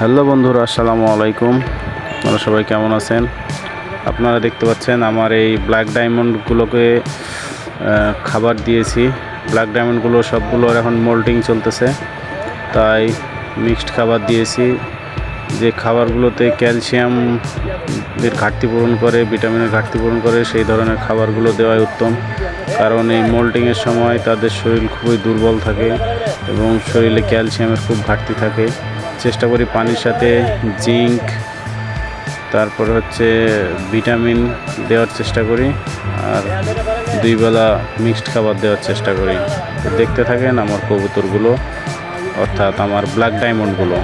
Hello বন্ধুরা, আসসালামু আলাইকুম। আপনারা সবাই কেমন আছেন? আপনারা দেখতে পাচ্ছেন আমার এই ব্ল্যাক ডায়মন্ডগুলোকে খাবার দিয়েছি। ব্ল্যাক ডায়মন্ডগুলো সবগুলোর এখন মোল্টিং চলতেছে। তাই মিক্সড খাবার দিয়েছি। যে খাবারগুলোতে ক্যালসিয়াম এর ঘাটতি পূরণ করে ভিটামিনের ঘাটতি পূরণ করে, সেই ধরনের খাবারগুলো দেওয়াই উত্তম। কারণ এই মোল্টিংয়ের সময় তাদের শরীর খুবই দুর্বল থাকে এবং শরীরে ক্যালসিয়ামের খুব ঘাটতি থাকে। চেষ্টা করি পানির সাথে, জিঙ্ক, তারপর হচ্ছে ভিটামিন দেওয়ার চেষ্টা করি, আর দুই বেলা মিক্সড খাবার দেওয়ার চেষ্টা করি। দেখতে থাকেন আমার কবুতরগুলো, অর্থাৎ আমার ব্ল্যাক ডায়মন্ডগুলো।